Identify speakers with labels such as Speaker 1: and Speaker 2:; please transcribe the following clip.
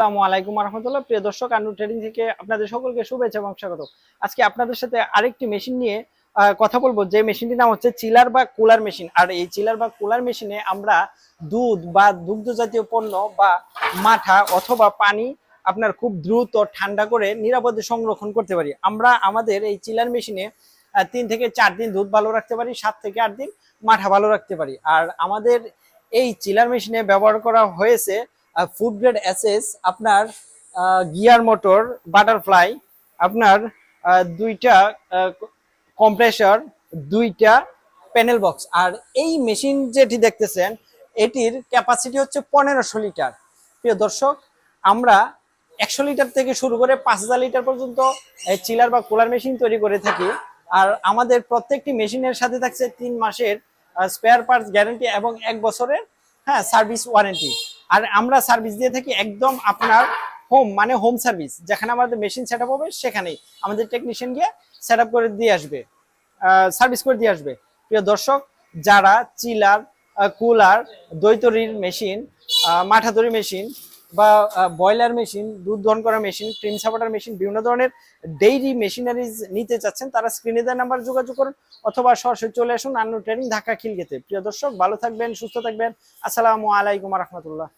Speaker 1: আসসালামু আলাইকুম রহমতুল্লাহ প্রিয় দর্শক আন্নু ট্রেডিং থেকে আপনাদের সকলকে শুভেচ্ছা এবং স্বাগত। আজকে আপনাদের সাথে আরেকটি মেশিন নিয়ে কথা বলব। যে মেশিনটির নাম হচ্ছে চিলার বা কুলার মেশিন আর এই চিলার বা কুলার মেশিনে আমরা দুধ বা দুগ্ধ জাতীয় পণ্য বা মাঠা অথবা পানি আপনার খুব দ্রুত, ঠান্ডা করে নিরাপদে সংরক্ষণ করতে পারি। আমরা আমাদের এই চিলার মেশিনে তিন থেকে চার দিন দুধ ভালো রাখতে পারি, সাত থেকে আট দিন মাঠা ভালো রাখতে পারি। আর আমাদের এই চিলার মেশিনে ব্যবহার করা হয়েছে ফুড গ্রেড এসএস আপনার গিয়ার মোটর বাটারফ্লাই আপনার দুইটা কম্প্রেসর দুইটা প্যানেল বক্স আর এই মেশিন যেটি দেখতেছেন, এটির ক্যাপাসিটি হচ্ছে পনেরোশো লিটার প্রিয় দর্শক, আমরা একশো লিটার থেকে শুরু করে পাঁচ হাজার লিটার পর্যন্ত চিলার বা কুলার মেশিন তৈরি করে থাকি। আর আমাদের প্রত্যেকটি মেশিনের সাথে থাকছে তিন মাসের স্পেয়ার পার্টস গ্যারেন্টি এবং এক বছরের হ্যাঁ সার্ভিস ওয়ারেন্টি আর আমরা সার্ভিস দিয়ে থাকি একদম আপনার হোম মানে হোম সার্ভিস যেখানে আমাদের মেশিন সেট হবে, সেখানেই আমাদের টেকনিশিয়ান গিয়ে সেট করে দিয়ে আসবে সার্ভিস করে দিয়ে আসবে। প্রিয় দর্শক, যারা চিলার কুলার দৈতরির মেশিন মাঠাদরি মেশিন বা বয়লার মেশিন দুধ দহন করার মেশিন ক্রিম সাপাটার মেশিন বিভিন্ন ধরনের ডেইরি মেশিনারিজ নিতে চাচ্ছেন, তারা স্ক্রিনে দেওয়া নাম্বার যোগাযোগ করুন অথবা সরাসরি চলে আসুন আন্ন ট্রেনিং ঢাকা খিলগেতে প্রিয় দর্শক, ভালো থাকবেন, সুস্থ থাকবেন। আসসালামু আলাইকুম রহমতুল্লাহ।